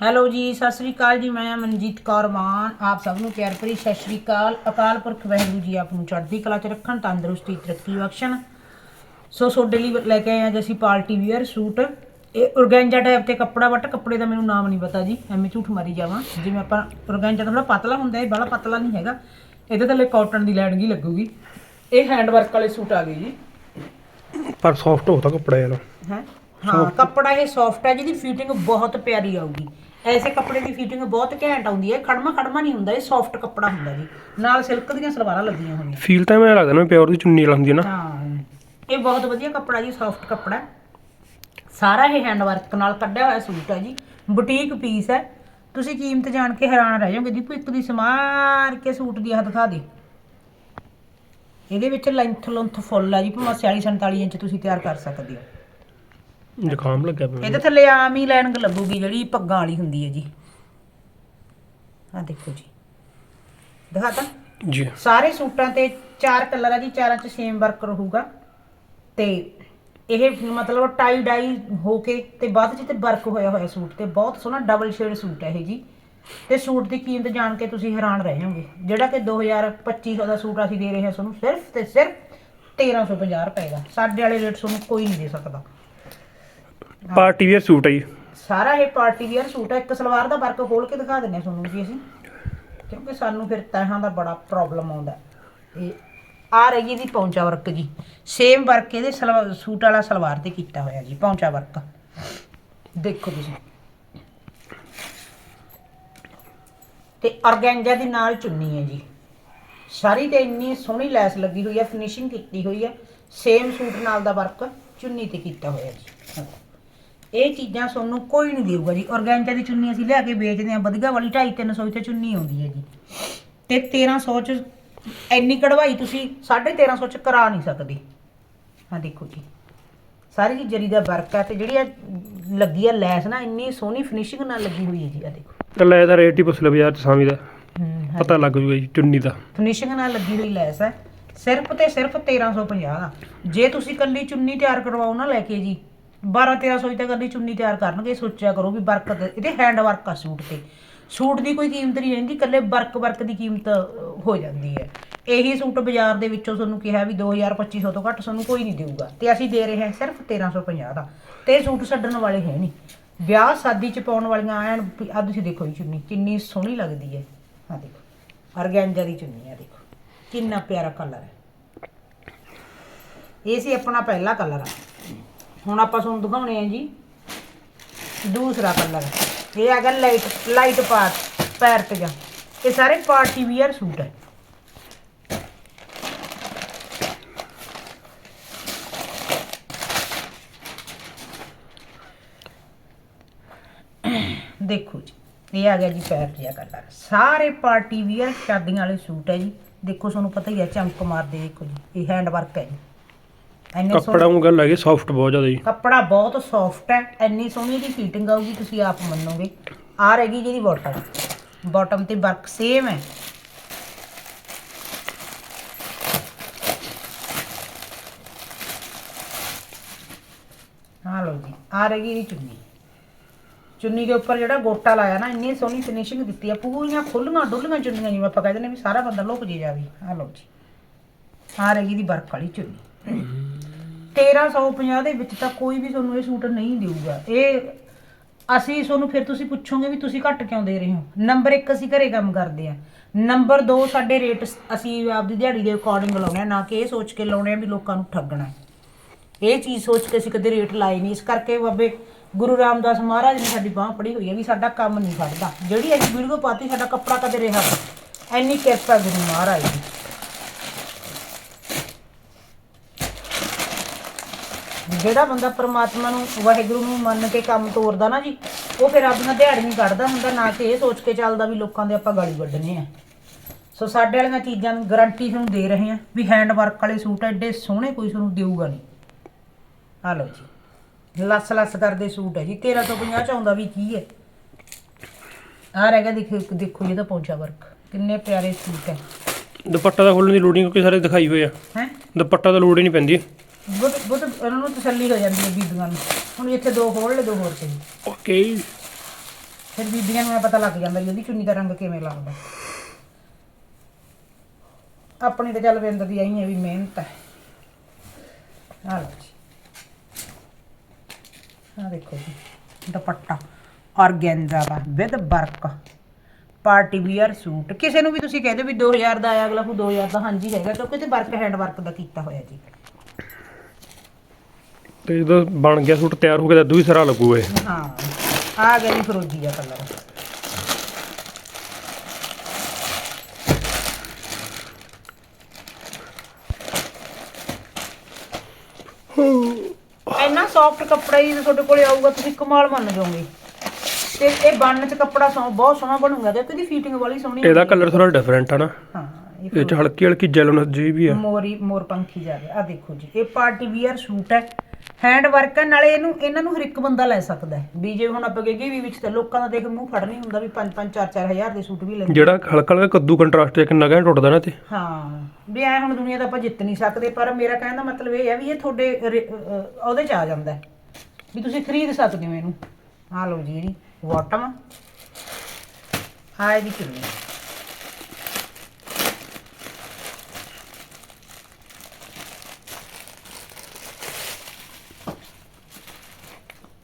Hello ਜੀ ਸਤਿ ਸ੍ਰੀ ਅਕਾਲ ਜੀ ਮੈਂ ਮਨਜੀਤ ਕੌਰ ਮਾਨ ਆਪ ਸਭ ਨੂੰ ਪਿਆਰ ਭਰੀ ਸਤਿ ਸ੍ਰੀ ਅਕਾਲ। ਅਕਾਲ ਪੁਰਖ ਵਾਹਿਗੁਰੂ ਜੀ ਆਪ ਨੂੰ ਚੜ੍ਹਦੀ ਕਲਾ ਚ ਰੱਖਣ ਤੰਦਰੁਸਤੀ ਤਰੱਕੀ ਬਖਸ਼ਣ। ਸੋ ਤੁਹਾਡੇ ਲਈ ਲੈ ਕੇ ਆਏ ਹਾਂ ਜੀ ਅਸੀਂ ਪਾਰਟੀ ਵੀਅਰ ਸੂਟ। ਇਹ ਔਰਗੈਂਜਾ ਟਾਈਪ ਤੇ ਕੱਪੜਾ ਬਟ ਕੱਪੜੇ ਦਾ ਮੈਨੂੰ ਨਾਮ ਨਹੀਂ ਪਤਾ ਜੀ ਐਵੇਂ ਝੂਠ ਮਾਰੀ ਜਾਵਾਂ। ਜਿਵੇਂ ਆਪਾਂ ਔਰਗੈਂਜਾ ਥੋੜਾ ਪਤਲਾ ਹੁੰਦਾ ਇਹ ਬੜਾ ਪਤਲਾ ਨਹੀਂ ਹੈਗਾ। ਇਹਦੇ ਥੱਲੇ ਕਾਟਨ ਦੀ ਹੀ ਲੱਗੂਗੀ। ਇਹ ਹੈਂਡ ਵਰਕ ਵਾਲੇ ਸੂਟ ਆ ਗਏ ਜੀ। ਪਰ ਸੌਫਟ ਹੋਤਾ ਕੱਪੜਾ ਯਾਰ। ਹੈ? ਹਾਂ ਕੱਪੜਾ ਇਹ ਸੌਫਟ ਹੈ ਜਿਹਦੀ ਫਿਟਿੰਗ ਬਹੁਤ ਪਿਆਰੀ ਆਊਗੀ। ਐਸੇ ਕੱਪੜੇ ਦੀ ਫਿਟਿੰਗ ਬਹੁਤ ਘੈਂਟ ਆਉਂਦੀ ਹੈ ਖੜਮਾ ਖੜਮਾ ਨਹੀਂ ਹੁੰਦਾ ਇਹ ਸੌਫਟ ਕੱਪੜਾ ਹੁੰਦਾ ਜੀ। ਨਾਲ ਸਿਲਕ ਦੀਆਂ ਸਲਵਾਰਾਂ ਲੱਗੀਆਂ ਹੋਈਆਂ। ਫੀਲ ਤਾਂ ਮੈਨੂੰ ਲੱਗਦਾ ਨਾ ਪਿਓਰ ਦੀ ਚੁੰਨੀ ਵਾਲਾ ਹੁੰਦੀ ਹੈ ਨਾ। ਹਾਂ ਇਹ ਬਹੁਤ ਵਧੀਆ ਕੱਪੜਾ ਜੀ ਸੌਫਟ ਕੱਪੜਾ ਹੈ। ਸਾਰਾ ਇਹ ਹੈਂਡ ਵਰਕ ਨਾਲ ਕੱਢਿਆ ਹੋਇਆ ਸੂਟ ਹੈ ਜੀ। ਬੁਟੀਕ ਪੀਸ ਹੈ। ਤੁਸੀਂ ਕੀਮਤ ਜਾਣ ਕੇ ਹੈਰਾਨ ਰਹਿ ਜਾਓਗੇ ਦੀਪੂ ਇੱਕ ਦੀ ਸਮਾਰ ਕੇ ਸੂਟ ਦੀ ਆਹ ਦਿਖਾ ਦੇ। ਇਹਦੇ ਵਿੱਚ ਲੈਂਥ ਲੁੰਥ ਫੁੱਲ ਹੈ ਜੀ ਭਾਵੇਂ 46 47 ਇੰਚ ਤੁਸੀਂ ਤਿਆਰ ਕਰ ਸਕਦੇ ਹੋ। ਜ਼ੁਕਾਮ ਲੱਗਿਆ ਪਿਆ ਇਹਦੇ ਥੱਲੇ ਆਮ ਹੀ ਲਾਈਨਿੰਗ ਲੱਗੂਗੀ ਜਿਹੜੀ ਪੱਗਾਂ ਵਾਲੀ ਹੁੰਦੀ ਹੈ ਜੀ। ਆ ਦੇਖੋ ਜੀ। ਦਿਖਾਤਾ। ਜੀ। ਸਾਰੇ ਸੂਟਾਂ ਤੇ ਚਾਰ ਕਲਰ ਆ ਜੀ ਚਾਰਾਂ 'ਚ ਸੇਮ ਵਰਕ ਰਹੂਗਾ। ਤੇ ਇਹ ਮਤਲਬ ਟਾਈ ਡਾਈ ਹੋ ਕੇ ਤੇ ਬਾਅਦ 'ਚ ਤੇ ਵਰਕ ਹੋਇਆ ਹੋਇਆ ਸੂਟ ਤੇ ਬਹੁਤ ਸੋਹਣਾ ਡਬਲ ਸ਼ੇਡ ਸੂਟ ਹੈ ਇਹ ਜੀ। ਤੇ ਸੂਟ ਦੀ ਕੀਮਤ ਜਾਣ ਕੇ ਤੁਸੀਂ ਹੈਰਾਨ ਰਹਿ ਜਾਓਗੇ। ਜਿਹੜਾ ਕਿ 2025 ਦਾ ਸੂਟ ਅਸੀਂ ਦੇ ਰਹੇ ਹਾਂ ਤੁਹਾਨੂੰ ਸਿਰਫ ਤੇ ਸਿਰਫ 1350 ਰੁਪਏ ਦਾ। ਸਾਡੇ ਵਾਲੇ ਰੇਟ ਤੁਹਾਨੂੰ ਕੋਈ ਨਹੀਂ ਦੇ ਸਕਦਾ। ਪਾਰਟੀ ਵੇਅਰ ਸੂਟ ਹੈ ਜੀ। ਸਾਰਾ ਇਹ ਪਾਰਟੀ ਵੀਅਰ ਸੂਟ ਹੈ ਇੱਕ ਸਲਵਾਰ ਦਾ ਵਰਕ ਖੋਲ ਕੇ ਦਿਖਾ ਦਿੰਨੇ ਆ ਤੁਹਾਨੂੰ ਜੀ ਅਸੀਂ। ਕਿਉਂਕਿ ਸਾਨੂੰ ਫਿਰ ਤਹਾਂ ਦਾ ਬੜਾ ਪ੍ਰੋਬਲਮ ਆਉਂਦਾ। ਇਹ ਆ ਰਹੀ ਇਹਦੀ ਪੌਂਚਾ ਵਰਕ ਜੀ। ਸੇਮ ਵਰਕ ਇਹਦੇ ਸਲਵਾ- ਸੂਟ ਵਾਲਾ ਸਲਵਾਰ ਤੇ ਕੀਤਾ ਹੋਇਆ ਜੀ, ਪੌਂਚਾ ਵਰਕ ਦੇਖੋ ਤੁਸੀਂ। ਤੇ ਔਰਗੈਂਜਾ ਦੇ ਨਾਲ ਚੁੰਨੀ ਹੈ ਜੀ। ਸਾਰੀ ਤੇ ਇੰਨੀ ਸੋਹਣੀ ਲੈਸ ਲੱਗੀ ਹੋਈ ਹੈ ਫਿਨਿਸ਼ਿੰਗ ਕੀਤੀ ਹੋਈ ਹੈ ਸੇਮ ਸੂਟ ਨਾਲ ਦਾ ਵਰਕ ਚੁੰਨੀ ਤੇ ਕੀਤਾ ਹੋਇਆ ਜੀ। ਇਹ ਚੀਜ਼ਾਂ ਤੁਹਾਨੂੰ ਕੋਈ ਨਹੀਂ ਦੇਊਗਾ ਜੀ। ਔਰਗੈਂਜਾ ਦੀ ਚੁੰਨੀ ਅਸੀਂ ਲਿਆ ਕੇ ਵੇਚਦੇ ਹਾਂ ਵਧੀਆ ਵਾਲੀ 2.5 300 ਤੇ ਚੁੰਨੀ ਆਉਂਦੀ ਹੈ ਜੀ। ਤੇ 1300 ਚ ਇੰਨੀ ਕਢਵਾਈ ਤੁਸੀਂ 1350 ਚ ਕਰਾ ਨਹੀਂ ਸਕਦੇ। ਹਾਂ ਦੇਖੋ ਜੀ। ਸਾਰੀ ਜੀ ਜਰੀ ਦਾ ਵਰਕ ਹੈ ਤੇ ਜਿਹੜੀ ਇਹ ਲੱਗੀ ਹੈ ਲੈਸ ਨਾ ਇੰਨੀ ਸੋਹਣੀ ਫਿਨਿਸ਼ਿੰਗ ਨਾਲ ਲੱਗੀ ਹੋਈ ਹੈ ਜੀ ਆ ਦੇਖੋ। ਤਾਂ ਲੈ ਦਾ ਰੇਟ ਹੀ ਪੁੱਛ ਲਓ ਬਾਜ਼ਾਰ ਚ ਸਾਮੀ ਦਾ। ਪਤਾ ਲੱਗ ਜੂਗਾ ਜੀ ਚੁੰਨੀ ਦਾ। ਫਿਨਿਸ਼ਿੰਗ ਨਾਲ ਲੱਗੀ ਹੋਈ ਲੈਸ ਹੈ ਸਿਰਫ ਤੇ ਸਿਰਫ 1350 ਦਾ ਜੇ ਤੁਸੀਂ ਕੱਲੀ ਚੁੰਨੀ ਤਿਆਰ ਕਰਵਾਓ ਨਾ ਲੈ ਕੇ ਜੀ 12 1300 ਤੱਕ ਇਕੱਲੀ ਚੁੰਨੀ ਤਿਆਰ ਕਰਨਗੇ ਸੋਚਿਆ ਕਰੋ ਵੀ ਵਰਕ ਤੇ- ਇਹਦੇ ਹੈਂਡ ਵਰਕ ਆ ਸੂਟ ਤੇ। ਸੂਟ ਦੀ ਕੋਈ ਕੀਮਤ ਨਹੀਂ ਰਹਿੰਦੀ ਇਕੱਲੇ ਵਰਕ ਵਰਕ ਦੀ ਕੀਮਤ ਅਹ, ਹੋ ਜਾਂਦੀ ਹੈ। ਇਹੀ ਸੂਟ ਬਾਜ਼ਾਰ ਦੇ ਵਿੱਚੋਂ ਤੁਹਾਨੂੰ ਕਿਹਾ ਵੀ 2000 2500 ਤੋਂ ਘੱਟ ਤੁਹਾਨੂੰ ਕੋਈ ਨਹੀਂ ਦੇਊਗਾ। ਤੇ ਅਸੀਂ ਦੇ ਰਹੇ ਹਾਂ ਸਿਰਫ 1350 ਦਾ। ਤੇ ਇਹ ਸੂਟ ਛੱਡਣ ਵਾਲੇ ਹੈ ਨਹੀਂ। ਵਿਆਹ ਸ਼ਾਦੀ ਚ ਪਾਉਣ ਵਾਲੀਆਂ ਐਨ ਆ ਤੁਸੀਂ ਦੇਖੋ ਜੀ ਚੁੰਨੀ ਕਿੰਨੀ ਸੋਹਣੀ ਲੱਗਦੀ ਹੈ। ਆ ਦੇਖੋ ਔਰਗੈਂਜਾ ਦੀ ਚੁੰਨੀ ਆ ਦੇਖੋ। ਕਿੰਨਾ ਪਿਆਰਾ ਕਲਰ ਹੈ। ਇਹ ਸੀ ਆਪਣਾ ਪਹਿਲਾ ਕਲਰ ਆ। ਹੁਣ ਆਪਾਂ ਤੁਹਾਨੂੰ ਦਿਖਾਉਣੇ ਆ ਜੀ ਦੂਸਰਾ ਕਲਰ। ਇਹ ਹੈਗਾ ਲਾਈਟ ਲਾਈਟ ਪਾਰਟ ਪੈਰ ਤੇ ਜਾ। ਇਹ ਸਾਰੇ ਪਾਰਟੀ ਵੀਅਰ ਸੂਟ ਹੈ ਦੇਖੋ ਜੀ, ਇਹ ਆ ਗਿਆ ਜੀ ਪੈਰ ਜਿਹਾ ਕਲਰ। ਸਾਰੇ ਪਾਰਟੀ ਵੀਅਰ ਸ਼ਾਦੀਆਂ ਵਾਲੇ ਸੂਟ ਹੈ ਜੀ। ਦੇਖੋ, ਤੁਹਾਨੂੰ ਪਤਾ ਹੀ ਹੈ ਚਮਕ ਮਾਰਦੇ ਦੇਖੋ ਜੀ, ਇਹ ਹੈਂਡ ਵਰਕ ਹੈ ਜੀ। ਇੰਨੇ ਸੋਹਣੇ ਕੱਪੜਾ ਉਹ ਗੱਲ ਹੈਗੀ ਸੌਫਟ ਬਹੁਤ ਜ਼ਿਆਦਾ ਜੀ। ਕੱਪੜਾ ਬਹੁਤ ਸੌਫਟ ਹੈ ਇੰਨੀ ਸੋਹਣੀ ਦੀ ਫਿਟਿੰਗ ਆਊਗੀ ਤੁਸੀਂ ਆਪ ਮੰਨੋਗੇ। ਆ ਰਹੇਗੀ ਜਿਹਦੀ ਬਾਟਮ ਬਾਟਮ ਤੇ ਵਰਕ ਸੇਮ ਹੈ। ਆ ਲਓ ਜੀ ਆ ਰਹੇਗੀ ਇਹਦੀ ਚੁੰਨੀ। ਚੁੰਨੀ ਦੇ ਉੱਪਰ ਜਿਹੜਾ ਗੋਟਾ ਲਾਇਆ ਨਾ ਇੰਨੀ ਸੋਹਣੀ ਫਿਨਿਸ਼ਿੰਗ ਦਿੱਤੀ ਆ ਪੂਰੀਆਂ ਖੁੱਲੀਆਂ ਡੁੱਲੀਆਂ ਚੁੰਨੀਆਂ ਜਿਵੇਂ ਆਪਾਂ ਕਹਿੰਦੇ ਨੇ ਵੀ ਸਾਰਾ ਬੰਦਾ ਲੁਕ ਜੇ ਜਾਵੇ। ਆ ਲਓ ਜੀ ਆ ਰਹੇਗੀ ਦੀ ਵਰਕ ਵਾਲੀ ਚੁੰਨੀ। 1350 ਦੇ ਵਿੱਚ ਤਾਂ ਕੋਈ ਵੀ ਤੁਹਾਨੂੰ ਇਹ ਸੂਟ ਨਹੀਂ ਦੇਊਗਾ। ਇਹ ਅਸੀਂ ਤੁਹਾਨੂੰ ਫਿਰ ਤੁਸੀਂ ਪੁੱਛੋਗੇ ਵੀ ਤੁਸੀਂ ਘੱਟ ਕਿਉਂ ਦੇ ਰਹੇ ਹੋ? ਨੰਬਰ 1 ਅਸੀਂ ਘਰੇ ਕੰਮ ਕਰਦੇ ਆ ਨੰਬਰ 2 ਸਾਡੇ ਰੇਟ ਅਸੀਂ ਆਪਦੀ ਦਿਹਾੜੀ ਦੇ ਅਕੋਰਡਿੰਗ ਲਾਉਣੇ ਆ ਨਾ ਕਿ ਇਹ ਸੋਚ ਕੇ ਲਾਉਣੇ ਆ ਵੀ ਲੋਕਾਂ ਨੂੰ ਠੱਗਣਾ ਇਹ ਚੀਜ਼ ਸੋਚ ਕੇ ਅਸੀਂ ਕਦੇ ਰੇਟ ਲਾਏ ਨਹੀਂ। ਇਸ ਕਰਕੇ ਬਾਬੇ ਗੁਰੂ ਰਾਮਦਾਸ ਮਹਾਰਾਜ ਨੇ ਸਾਡੀ ਬਾਹ ਫੜੀ ਹੋਈ ਹੈ ਵੀ ਸਾਡਾ ਕੰਮ ਨਹੀਂ ਫੜਦਾ ਜਿਹੜੀ ਅਸੀਂ ਵੀਡੀਓ ਪਾਤੀ, ਸਾਡਾ ਕੱਪੜਾ ਕਦੇ ਰਿਹਾ ਨਹੀਂ। ਇੰਨੀ ਕਿਰਪਾ ਗੁਰੂ ਮਹਾਰਾਜ ਦੀ। ਜਿਹੜਾ ਬੰਦਾ ਪ੍ਰਮਾਤਮਾ ਨੂੰ ਵਾਹਿਗੁਰੂ ਨੂੰ ਮੰਨ ਕੇ ਕੰਮ ਤੋਰਦਾ ਨਾ ਜੀ ਉਹ ਫਿਰ ਆਪਣਾ ਦਿਹਾੜੀ ਨਹੀਂ ਕੱਢਦਾ ਹੁੰਦਾ ਨਾ ਕਿ ਇਹ ਸੋਚ ਕੇ ਚੱਲਦਾ ਵੀ ਲੋਕਾਂ ਦੇ ਆਪਾਂ ਗਾਲੀ ਵੱਢਣੇ ਆ। ਸੋ ਸਾਡੇ ਵਾਲੀਆਂ ਚੀਜ਼ਾਂ ਨੂੰ ਗਾਰੰਟੀ ਤੁਹਾਨੂੰ ਦੇ ਰਹੇ ਆ ਵੀ ਹੈਂਡ ਵਰਕ ਵਾਲੇ ਸੂਟ ਐਡੇ ਸੋਹਣੇ ਕੋਈ ਤੁਹਾਨੂੰ ਦੇਊਗਾ ਨਹੀਂ। ਆ ਲਓ ਜੀ ਲੱਸ ਲੱਸ ਕਰਦੇ ਸੂਟ ਹੈ ਜੀ 1350 ਚ ਆਉਂਦਾ ਵੀ ਕੀ ਹੈ? ਆ ਰਹੇਗਾ ਦੇਖੋ ਦੇਖੋ ਇਹਦਾ ਪੌਂਚਾ ਵਰਕ ਕਿੰਨੇ ਪਿਆਰੇ ਸੂਟ ਹੈ। ਦੁਪੱਟਾ ਦਾ ਖੋਲਣ ਦੀ ਲੋੜ ਨਹੀਂ ਕਿਉਂਕਿ ਸਾਰੇ ਦਿਖਾਈ ਹੋਏ ਆ। ਹੈ? ਦੁਪੱਟਾ ਤਾਂ ਲੋੜ ਹੀ ਨਹੀਂ ਪੈਂਦੀ। ਉਹਨਾਂ ਨੂੰ ਤਸੱਲੀ ਹੋ ਜਾਂਦੀ ਹੈ ਬੀਬੀਆਂ ਨੂੰ। ਹੁਣ ਇੱਥੇ ਦੋ ਖੋਲ ਲੈ ਦੋ ਹੋਰ ਸਹੀ ਓਕੇ। ਫਿਰ ਬੀਬੀਆਂ ਨੂੰ ਪਤਾ ਲੱਗ ਜਾਂਦਾ ਵੀ ਉਹਦੀ ਚੁੰਨੀ ਦਾ ਰੰਗ ਕਿਵੇਂ ਲੱਗਦਾ। ਆਪਣੀ ਤਾਂ ਚੱਲ ਵਿੰਦਰ ਦੀ ਆਈ ਹੈ ਵੀ ਮਿਹਨਤ ਹੈ। ਆ ਲਓ ਜੀ। ਆ ਦੇਖੋ ਜੀ dupatta. Organza the with work. Party wear suit. ਕਿਸੇ ਨੂੰ ਵੀ ਤੁਸੀਂ ਕਹਿ ਦਿਓ ਵੀ 2000 ਦਾ ਆਇਆ ਅਗਲਾ ਕੋ 2000 ਦਾ ਹਾਂਜੀ ਹੈਗਾ ਕਿਉਂਕਿ ਤੇ ਵਰਕ ਹੈਂਡ ਵਰਕ ਦਾ ਕੀਤਾ ਹੋਇਆ ਜੀ। ਤੇ ਜਦੋਂ ਬਣ ਗਿਆ ਸੂਟ ਤਿਆਰ ਹੋ ਗਿਆ ਤਾਂ ਦੂਈ ਸਰਾ ਲੱਗੂ ਇਹ। ਹਾਂ ਆ ਗਿਆ ਜੀ ਫਰੋਜੀ ਦਾ ਕਲਰ। ਇੰਨਾ ਸੌਫਟ ਕੱਪੜਾ ਹੀ ਜੇ ਤੁਹਾਡੇ ਕੋਲੇ ਆਊਗਾ ਤੁਸੀਂ ਕਮਾਲ ਮੰਨ ਜਾਓਗੇ। ਤੇ ਇਹ ਬਣਨ ਚ ਕੱਪੜਾ ਸੌ ਬਹੁਤ ਸੋਹਣਾ ਬਣੂਗਾ ਤੇ ਇਹਦੀ ਫੀਟਿੰਗ ਵਾਲੀ ਸੋਹਣੀ ਇਹਦਾ। ਕਲਰ ਥੋੜਾ ਡਿਫਰੈਂਟ ਆ ਨਾ। ਹਾਂ ਇਹ ਇਹ ਚ ਹਲਕੀ ਹਲਕੀ ਜੈਲਨਸ ਜੀ ਵੀ ਆ। ਮੋਰੀ ਮੋਰ ਪੰਖੀ ਜਾਵੇ ਆ। ਦੇਖੋ ਜੀ ਇਹ ਪਾਰਟੀ ਵੀਅਰ ਸੂਟ ਹੈ। ਹੈਂਡ ਵਰਕ ਹੈ ਨਾਲੇ ਇਹਨੂੰ ਇਹਨਾਂ ਨੂੰ ਹਰ ਇੱਕ ਬੰਦਾ ਲੈ ਸਕਦਾ ਹੈ। ਵੀ ਜੇ ਹੁਣ ਆਪਾਂ ਕਹੀਏ ਵੀ ਵਿੱਚ ਤਾਂ ਲੋਕਾਂ ਦਾ ਦੇਖ ਮੂੰਹ ਫੜ ਨਹੀਂ ਹੁੰਦਾ ਵੀ 5 5 4 4 ਹਜ਼ਾਰ ਦੇ ਸੂਟ ਵੀ ਲੈਂਦੇ। ਜਿਹੜਾ ਹਲਕਾ ਹਲਕਾ ਕੱਦੂ ਕੰਟਰਾਸਟ ਹੈ ਕਿੰਨਾ ਘੈਂਟ ਉੱਡਦਾ ਨਾ ਤੇ ਹਾਂ ਵੀ ਐ ਹੁਣ ਦੁਨੀਆ ਦਾ ਆਪਾਂ ਜਿੱਤ ਨਹੀਂ ਸਕਦੇ ਪਰ ਮੇਰਾ ਕਹਿਣ ਦਾ ਮਤਲਬ ਇਹ ਹੈ ਵੀ ਇਹ ਤੁਹਾਡੇ ਰੇ- ਅਹ ਉਹਦੇ ਚ ਆ ਜਾਂਦਾ ਹੈ। ਵੀ ਤੁਸੀਂ ਖਰੀਦ ਸਕਦੇ ਹੋ ਇਹਨੂੰ। ਆ ਲਓ ਜੀ ਜਿਹੜੀ ਬਾਟਮ ਆ ਇਹਦੀ ਚੁੰਨੀ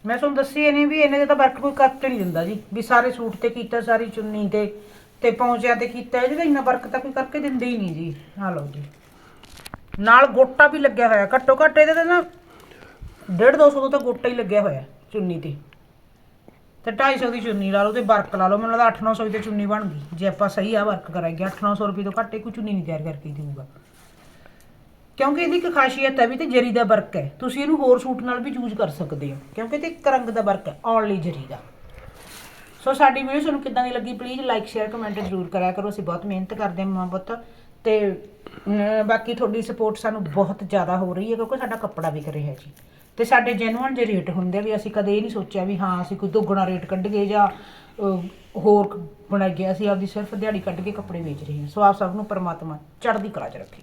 ਮੈਂ ਤੁਹਾਨੂੰ ਦੱਸੀ ਇਹਨੇ ਵੀ ਇਹਨੇ ਤਾਂ ਵਰਕ ਕੋਈ ਕਰਕੇ ਨਹੀਂ ਦਿੰਦਾ ਜੀ, ਵੀ ਸਾਰੇ ਸੂਟ ਤੇ ਕੀਤਾ, ਸਾਰੀ ਚੁੰਨੀ ਤੇ ਤੇ ਪੌਂਚਿਆਂ ਤੇ ਕੀਤਾ, ਇਹਦੇ ਤਾਂ ਇੰਨਾ ਵਰਕ ਤਾਂ ਕੋਈ ਕਰਕੇ ਦਿੰਦੇ ਹੀ ਨਹੀਂ ਜੀ। ਆ ਲਓ ਜੀ। ਨਾਲ ਗੋਟਾ ਵੀ ਲੱਗਿਆ ਹੋਇਆ, ਘੱਟੋ ਘੱਟ ਇਹਦੇ ਤੇ ਨਾ 1.5 200 ਤੋਂ ਤਾਂ ਗੋਟਾ ਹੀ ਲੱਗਿਆ ਹੋਇਆ, ਚੁੰਨੀ ਤੇ। ਤੇ 250 ਦੀ ਚੁੰਨੀ ਲਾ ਲਓ ਤੇ ਵਰਕ ਲਾ ਲਓ, ਮੈਨੂੰ ਲੱਗਦਾ 8-900 ਦੀ ਚੁੰਨੀ ਬਣ ਗਈ। ਜੇ ਆਪਾਂ ਸਹੀ ਆ ਵਰਕ ਕਰਾਂਗੇ 8-900 ਰੁਪਏ ਤੋਂ ਘੱਟ ਕੋਈ ਚੁੰਨੀ ਨਹੀਂ ਤਿਆਰ ਕਰਕੇ ਦੇਊਗਾ। ਕਿਉਂਕਿ ਇਹਦੀ ਇੱਕ ਖਾਸੀਅਤ ਹੈ ਵੀ ਤੇ ਜਰੀ ਦਾ ਵਰਕ ਹੈ। ਤੁਸੀਂ ਇਹਨੂੰ ਹੋਰ ਸੂਟ ਨਾਲ ਵੀ ਯੂਜ਼ ਕਰ ਸਕਦੇ ਹੋ। ਕਿਉਂਕਿ ਤੇ ਇੱਕ ਰੰਗ ਦਾ ਵਰਕ ਹੈ, ਓਨਲੀ ਜਰੀ ਦਾ। ਸੋ ਸਾਡੀ ਵੀਡੀਓ ਤੁਹਾਨੂੰ ਕਿੱਦਾਂ ਦੀ ਲੱਗੀ ਪਲੀਜ਼ ਲਾਈਕ ਸ਼ੇਅਰ ਕਮੈਂਟ ਜ਼ਰੂਰ ਕਰਿਆ ਕਰੋ। ਅਸੀਂ ਬਹੁਤ ਮਿਹਨਤ ਕਰਦੇ ਹਾਂ ਮਾਂ ਪੁੱਤ। ਤੇ ਬਾਕੀ ਤੁਹਾਡੀ ਸਪੋਰਟ ਸਾਨੂੰ ਬਹੁਤ ਜ਼ਿਆਦਾ ਹੋ ਰਹੀ ਹੈ ਕਿਉਂਕਿ ਸਾਡਾ ਕੱਪੜਾ ਵਿਕ ਰਿਹਾ ਜੀ। ਤੇ ਸਾਡੇ ਜੈਨੂਅਨ ਜੇ ਰੇਟ ਹੁੰਦੇ ਆ ਵੀ ਅਸੀਂ ਕਦੇ ਇਹ ਨਹੀਂ ਸੋਚਿਆ ਵੀ ਹਾਂ, ਅਸੀਂ ਕੋਈ ਦੁੱਗਣਾ ਰੇਟ ਕੱਢ ਗਏ ਜਾਂ ਹੋਰ ਬਣਾਈਏ, ਅਸੀਂ ਆਪਦੀ ਸਿਰਫ ਦਿਹਾੜੀ ਕੱਢ ਕੇ ਕੱਪੜੇ ਵੇਚ ਰਹੇ ਹਾਂ। ਸੋ ਆਪ ਸਭ ਨੂੰ ਪਰਮਾਤਮਾ ਚੜ੍ਹਦੀ ਕਲਾ 'ਚ ਰੱਖੇ।